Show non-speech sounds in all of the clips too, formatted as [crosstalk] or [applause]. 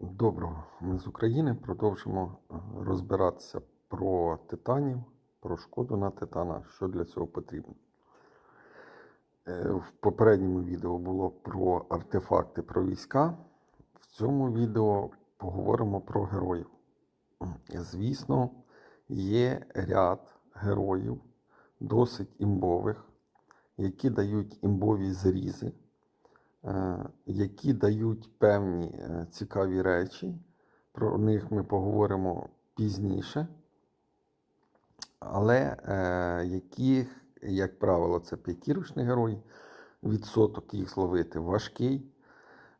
Доброго, ми з України продовжимо е, розбиратися про титанів, про шкоду на титана, що для цього потрібно. Е, В попередньому відео було про артефакти, про війська. В цьому відео поговоримо про героїв. Звісно, є ряд героїв, досить імбових, які дають імбові зрізи які дають певні е, цікаві речі. Про них ми поговоримо пізніше. Але е, яких, як правило, це п'ятірочні герої, відсоток їх зловити важкий.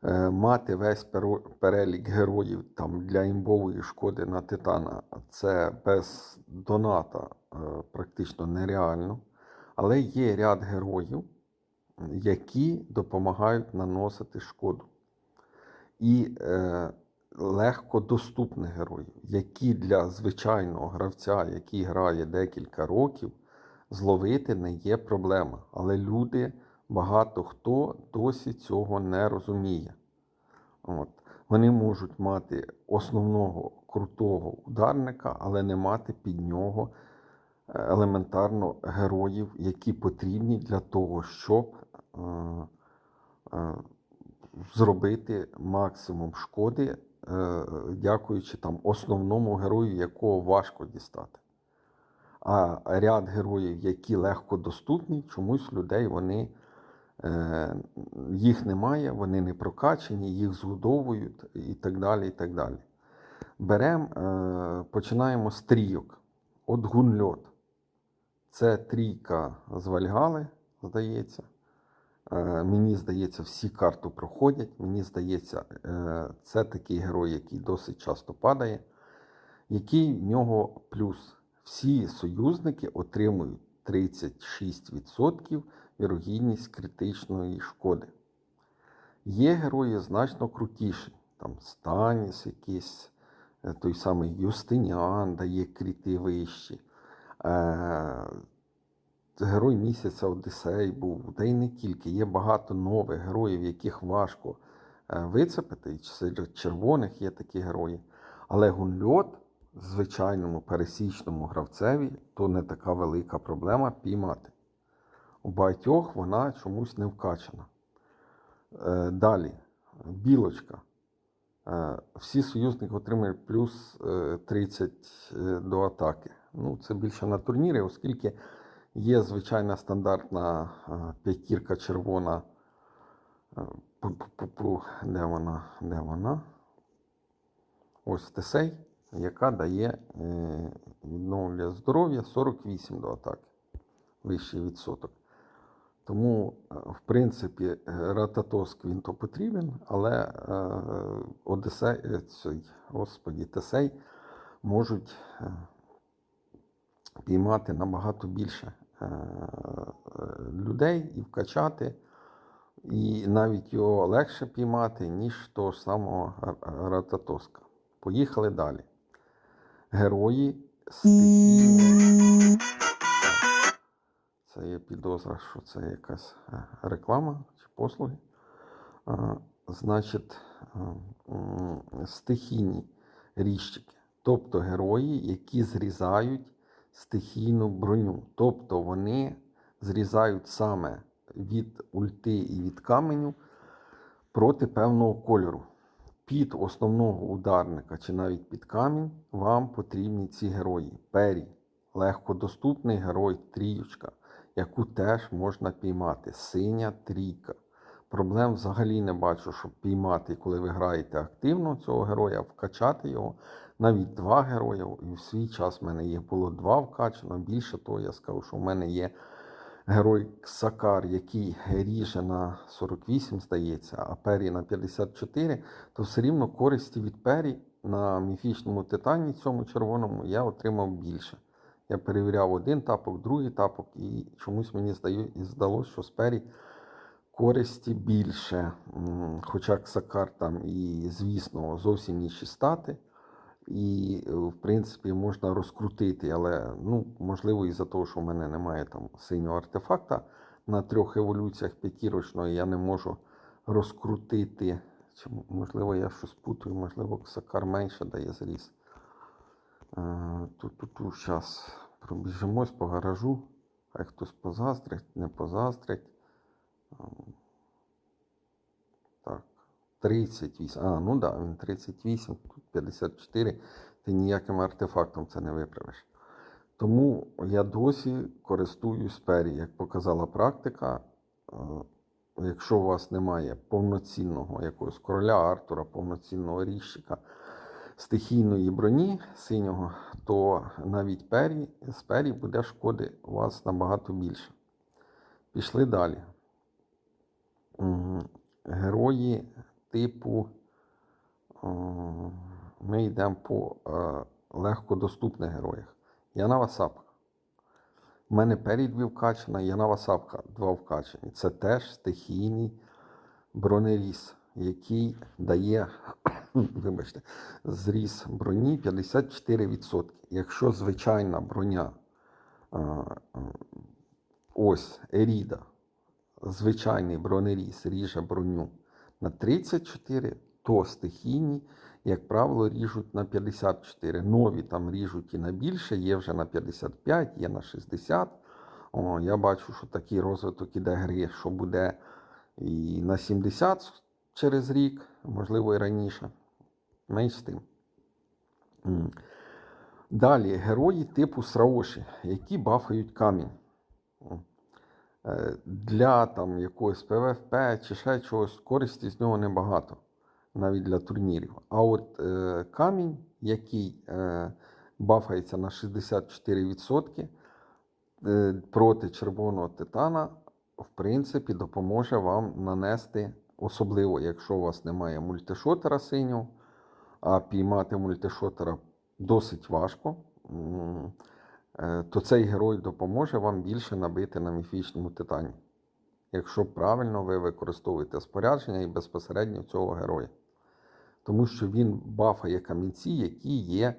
Е, мати весь перелік героїв там, для імбової шкоди на титана це без доната е, практично нереально. Але є ряд героїв, які допомагають наносити шкоду. І е, легко доступних героїв, які для звичайного гравця, який грає декілька років, зловити не є проблема. Але люди, багато хто досі цього не розуміє. От. Вони можуть мати основного крутого ударника, але не мати під нього е, елементарно героїв, які потрібні для того, щоб зробити максимум шкоди, е, дякуючи там основному герою, якого важко дістати. А ряд героїв, які легко доступні, чомусь людей вони е, їх немає, вони не прокачані, їх згодовують і так далі. і так далі. Беремо, е, починаємо з трійок. От гунльот. Це трійка з Вальгали, здається. Е, Мені здається, всі карту проходять. Мені здається, е, це такий герой, який досить часто падає. Який в нього плюс? Всі союзники отримують 36% вірогідність критичної шкоди. Є герої значно крутіші. Там Станіс якийсь, е, той самий Юстиніан дає кріти вищі. Герой місяця Одіссей був, та й не тільки. Є багато нових героїв, яких важко е, вицепити. Серед червоних є такі герої. Але гунльот звичайному пересічному гравцеві то не така велика проблема піймати. У багатьох вона чомусь не вкачана. Е, Далі, білочка. Е, Всі союзники отримують плюс е, 30 е, до атаки. Ну, це більше на турнірі, оскільки є звичайна стандартна п'ятірка червона. Де вона? Де вона? Ось Тесей, яка дає е, відновлює здоров'я 48 до атаки. Вищий відсоток. Тому, е, в принципі, Рататоск він то потрібен, але е, Одесей, цей, господі, Тесей можуть піймати набагато більше людей і вкачати. І навіть його легше піймати, ніж того самого Рататоска. Поїхали далі. Герої стихійні. Це є підозра, що це якась е, реклама чи послуги. А, Значить, е, стихійні ріжчики. Тобто герої, які зрізають стихійну броню. Тобто вони зрізають саме від ульти і від каменю проти певного кольору. Під основного ударника чи навіть під камінь вам потрібні ці герої. Пері, легкодоступний герой, тріючка, яку теж можна піймати. Синя трійка. Проблем взагалі не бачу, щоб піймати, коли ви граєте активно цього героя, вкачати його. Навіть два герої. І в свій час в мене їх було два вкачано. Більше того, я скажу, що в мене є герой Ксакар, який ріже на 48, здається, а Пері на 54, то все рівно користі від Пері на міфічному титані, цьому червоному, я отримав більше. Я перевіряв один тапок, другий тапок, і чомусь мені здалося, що з Пері користі більше. Хоча Ксакар там і, звісно, зовсім інші стати. І, е, в принципі, можна розкрутити, але ну, можливо, із-за того, що в мене немає там синього артефакта на трьох еволюціях п'ятірочної, я не можу розкрутити Чи, можливо, я щось путаю, можливо, Сакар менше дає зріз. Е, Ту-ту-ту, зараз пробіжимось по гаражу. Хай хтось позаздрить, не позаздрить. Ем, Так, 38. А, ну да, він 38, тут 54. Ти ніяким артефактом це не виправиш. Тому я досі користуюсь пері. Як показала практика, е, якщо у вас немає повноцінного якогось короля Артура, повноцінного ріщика, стихійної броні синього, то навіть пері, з пері буде шкоди у вас набагато більше. Пішли далі. Герої типу. е, Ми йдемо по е, легкодоступних героях. Яна Сапка. У мене перед дві вкачана, Янава Сапка два вкачані. Це теж стихійний бронеріз, який дає, [clears throat] вибачте, зріз броні 54%. Якщо звичайна броня, а, ось Еріда, звичайний бронеріз ріже броню на 34, то стихійні, як правило, ріжуть на 54. Нові там ріжуть і на більше, є вже на 55, є на 60. О, я бачу, що такий розвиток іде гри, що буде і на 70 через рік, можливо, і раніше. Менш з тим. Далі герої типу Сраоші, які бафають камінь. Е, Для там якогось ПВП чи ще чогось користі з нього небагато, навіть для турнірів. А от е, камінь, який е, бафається на 64%, е, проти червоного титана, в принципі, допоможе вам нанести, особливо, якщо у вас немає мультишотера синього, а піймати мультишотера досить важко, то цей герой допоможе вам більше набити на міфічному титані. Якщо правильно ви використовуєте спорядження і безпосередньо цього героя. Тому що він бафає камінці, які є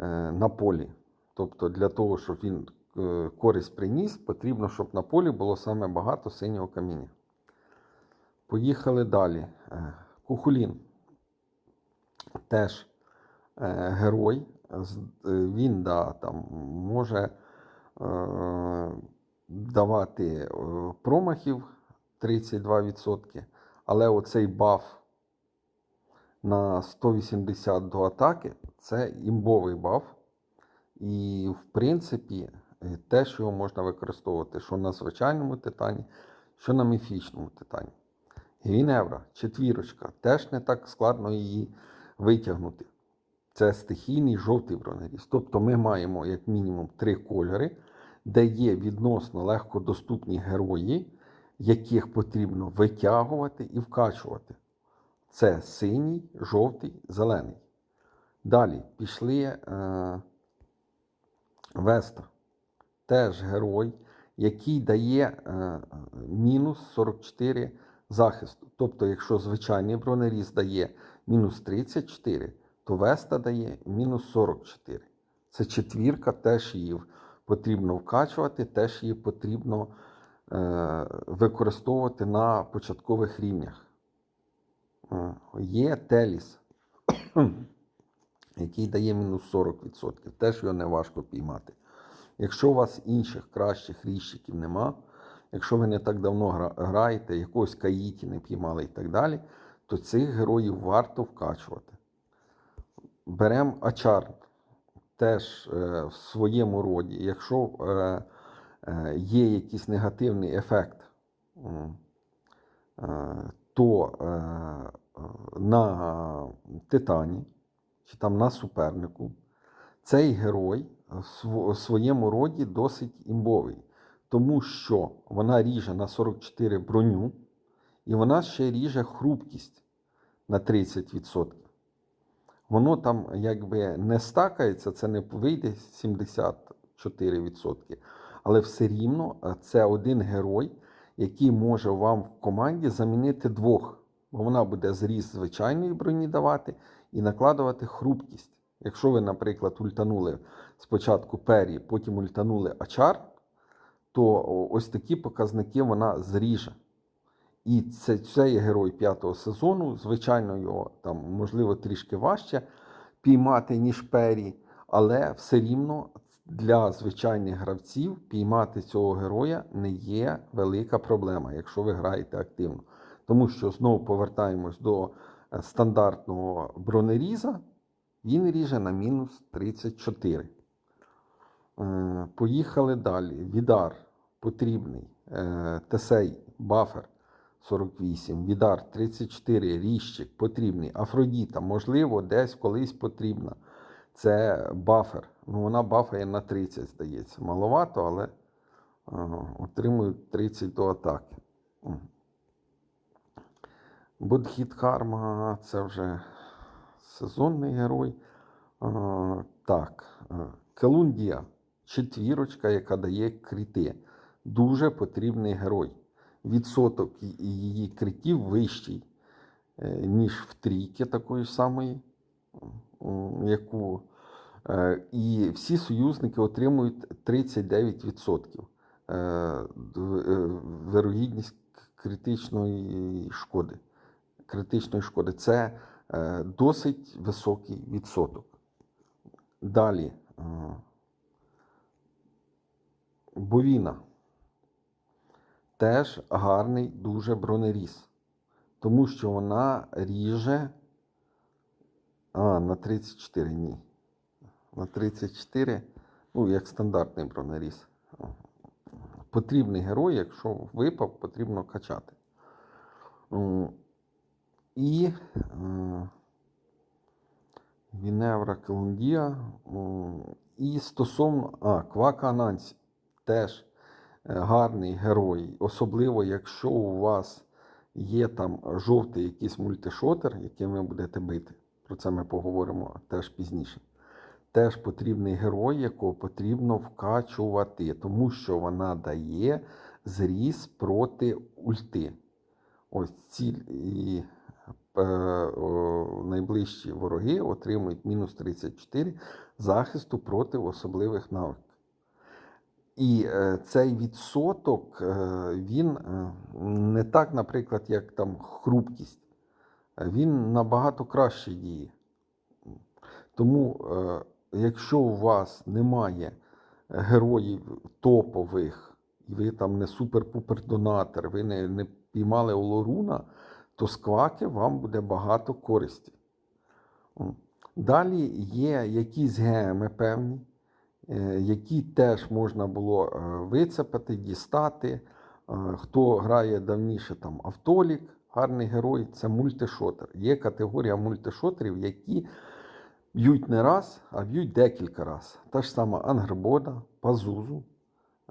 е, на полі. Тобто для того, щоб він е, користь приніс, потрібно, щоб на полі було саме багато синього каміння. Поїхали далі. Е, Кухулін теж е, герой. Е, Він да, там, може е, давати е, промахів 32%, але оцей баф на 180 до атаки це імбовий баф. І, в принципі, е, теж його можна використовувати що на звичайному титані, що на міфічному титані. Гвіневра, четвірочка, теж не так складно її витягнути. Це стихійний жовтий бронеріз. Тобто ми маємо як мінімум три кольори, де є відносно легкодоступні герої, яких потрібно витягувати і вкачувати. Це синій, жовтий, зелений. Далі пішли е, Веста. Теж герой, який дає е, мінус 44 захисту. Тобто, якщо звичайний бронеріз дає мінус 34, то Веста дає мінус 44. Це четвірка, теж її потрібно вкачувати, теж її потрібно е, використовувати на початкових рівнях. Е, Є Теліс, [clears throat] який дає мінус 40%. Теж його не важко піймати. Якщо у вас інших кращих ріжчиків нема, якщо ви не так давно гра- граєте, якогось каїті не піймали і так далі, то цих героїв варто вкачувати. Беремо Ачар теж е, в своєму роді. Якщо е, е, є якийсь негативний ефект, то на Титані чи там на супернику цей герой в своєму роді досить імбовий, тому що вона ріже на 44 броню, і вона ще ріже хрупкість на 30%. Воно там якби не стакається, це не вийде 74%. Але все рівно е, це один герой, який може вам в команді замінити двох. Бо вона буде зріз звичайної броні давати і накладувати хрупкість. Якщо ви, наприклад, ультанули спочатку пері, потім ультанули ачар, то ось такі показники вона зріже. І це, це є герой п'ятого сезону. Звичайно, його там можливо трішки важче піймати, ніж Пері, але все рівно для звичайних гравців піймати цього героя не є велика проблема, якщо ви граєте активно. Тому що знову повертаємось до е, стандартного бронеріза, він ріже на мінус 34. Е, Поїхали далі. Відар потрібний. Е, Тесей, бафер 48. Відар 34. Ріщик потрібний. Афродіта, можливо, десь колись потрібна. Це бафер. Ну, вона бафає на 30, здається. Маловато, але е, отримують 30 до атаки. М. Бодхіт Карма це вже сезонний герой. Е, Так, е, Келундія четвірочка, яка дає крити. Дуже потрібний герой. Відсоток її критів вищий, е, ніж в трійки такої самої, яку. е, І всі союзники отримують 39% е, вирогідність критичної шкоди. Критичної шкоди. Це досить високий відсоток. Далі. Бовіна. Теж гарний дуже бронеріз. Тому що вона ріже. А, на 34 ні. На 34, ну, як стандартний бронеріз. Потрібний герой, якщо випав, потрібно качати. І е, Віневра Колумбія. м, І стосовно а, Квака Анансі теж е, гарний герой, особливо якщо у вас є там жовтий якийсь мультишотер, яким ви будете бити. Про це ми поговоримо теж пізніше. Теж потрібний герой, якого потрібно вкачувати, тому що вона дає зріз проти ульти. Ось ціль і е, о, найближчі вороги отримують мінус 34 захисту проти особливих навиків. І е, цей відсоток, е, він е, не так, наприклад, як там хрупкість. Він набагато краще діє. Тому, якщо у вас немає героїв топових, і ви там не супер-пупер донатор, ви не, не піймали Олоруна, то з кваки вам буде багато користі. Далі є якісь геми певні, які теж можна було е, вицепити, дістати. Е, Хто грає давніше, там Автолік, гарний герой, це мультишотер. Є категорія мультишотерів, які б'ють не раз, а б'ють декілька раз. Та ж сама Ангербода, Пазузу.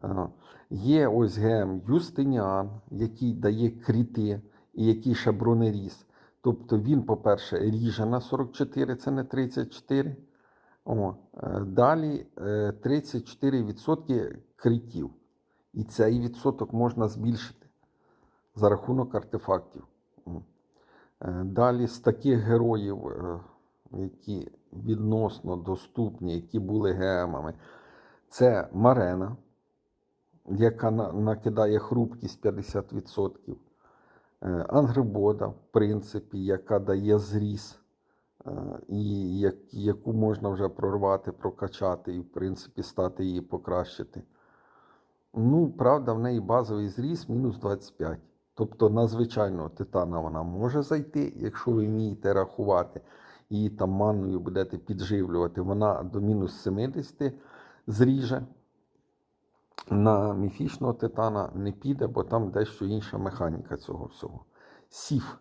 Е, Є ось ГМ Юстиніан, який дає кріти і який ще бронеріз. Тобто він, по-перше, ріже на 44, це не 34. О, е, далі е, 34% критів. І цей відсоток можна збільшити за рахунок артефактів. Е, Далі з таких героїв, е, які відносно доступні, які були гемами, це Марена, яка накидає хрупкість 50%. Е, Ангрибода, в принципі, яка дає зріз, е, і як- яку можна вже прорвати, прокачати і, в принципі, стати її покращити. Ну, правда, в неї базовий зріз мінус 25. Тобто на звичайного титана вона може зайти, якщо ви вмієте рахувати, її там манною будете підживлювати, вона до мінус 70 зріже. На міфічного титана не піде, бо там дещо інша механіка цього всього. Сіф.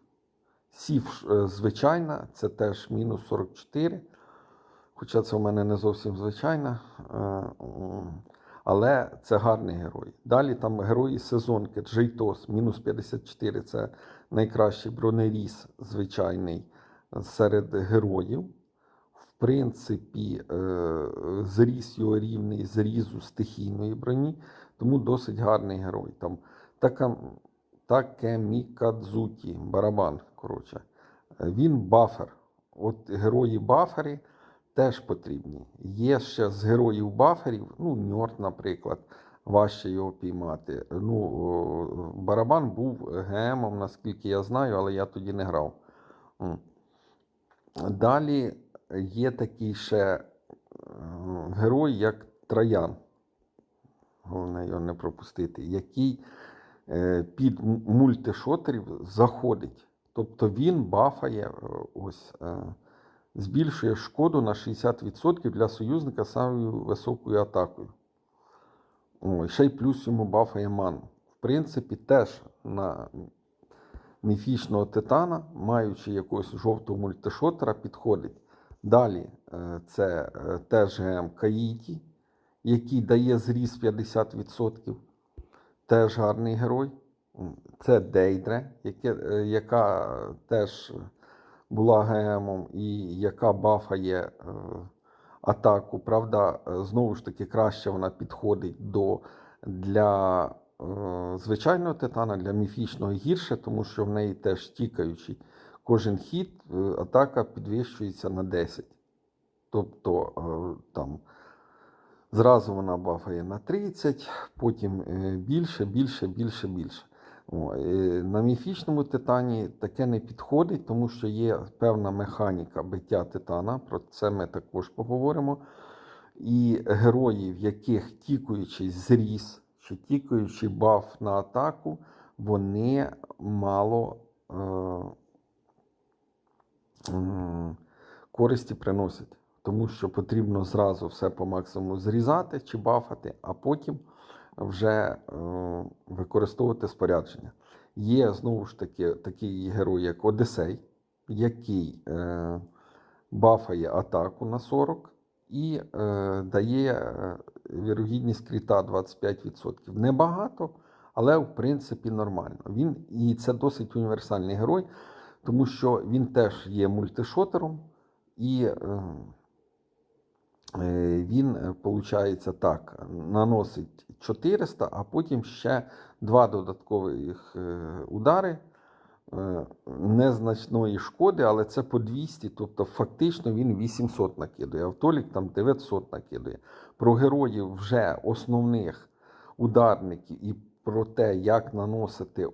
Сіф е, звичайна, це теж мінус 44. Хоча це в мене не зовсім звичайна. е, Але це гарний герой. Далі там герої сезонки, Джейтос, мінус 54. Це найкращий бронеріз звичайний серед героїв. В принципі, е, зріс його рівний зрізу стихійної броні, тому досить гарний герой. Там така, Такемікадзукі, барабан. коротше. Він бафер. От герої бафери теж потрібні. Є ще з героїв баферів, ну, Ньорд, наприклад, важче його піймати. Ну, барабан був ГМом, наскільки я знаю, але я тоді не грав. Далі є такий ще герой, як Троян. Головне його не пропустити, який під мультишотерів заходить. Тобто він бафає, е, ось, е, збільшує шкоду на 60% для союзника самою високою атакою. Ще й плюс йому бафає ману. В принципі, теж на міфічного титана, маючи якогось жовтого мультишотера, підходить. Далі е, це е, теж ГМ Каїті, який дає зріз 50%. Теж гарний герой. Це Дейдре, яке, е, яка теж була ГМом і яка бафає е, атаку. Правда, е, знову ж таки, краще вона підходить до для е, звичайного титана, для міфічного гірше, тому що в неї теж тікаючий. Кожен хід е, атака підвищується на 10. Тобто е, там зразу вона бафає на 30, потім е, більше, більше, більше, більше. Е, На міфічному титані таке не підходить, тому що є певна механіка биття титана, про це ми також поговоримо. І герої, в яких тікаючий зріс чи тікаючий баф на атаку, вони мало е, м, користі приносять. Тому що потрібно зразу все по максимуму зрізати чи бафати, а потім вже е, використовувати спорядження. Є знову ж таки такий герой, як Одесей, який е, бафає атаку на 40 і е, дає е, вірогідність кріта 25%. Небагато, але в принципі нормально. Він, і це досить універсальний герой, тому що він теж є мультишотером, і е, він, виходить, так, наносить 400, а потім ще два додаткових е, удари е, незначної шкоди, але це по 200, тобто фактично він 800 накидує, а Автолік там 900 накидує. Про героїв вже основних ударників і про те, як наносити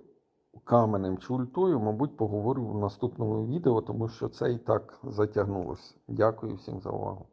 каменем чи ультою, мабуть, поговорю в наступному відео, тому що це і так затягнулося. Дякую всім за увагу.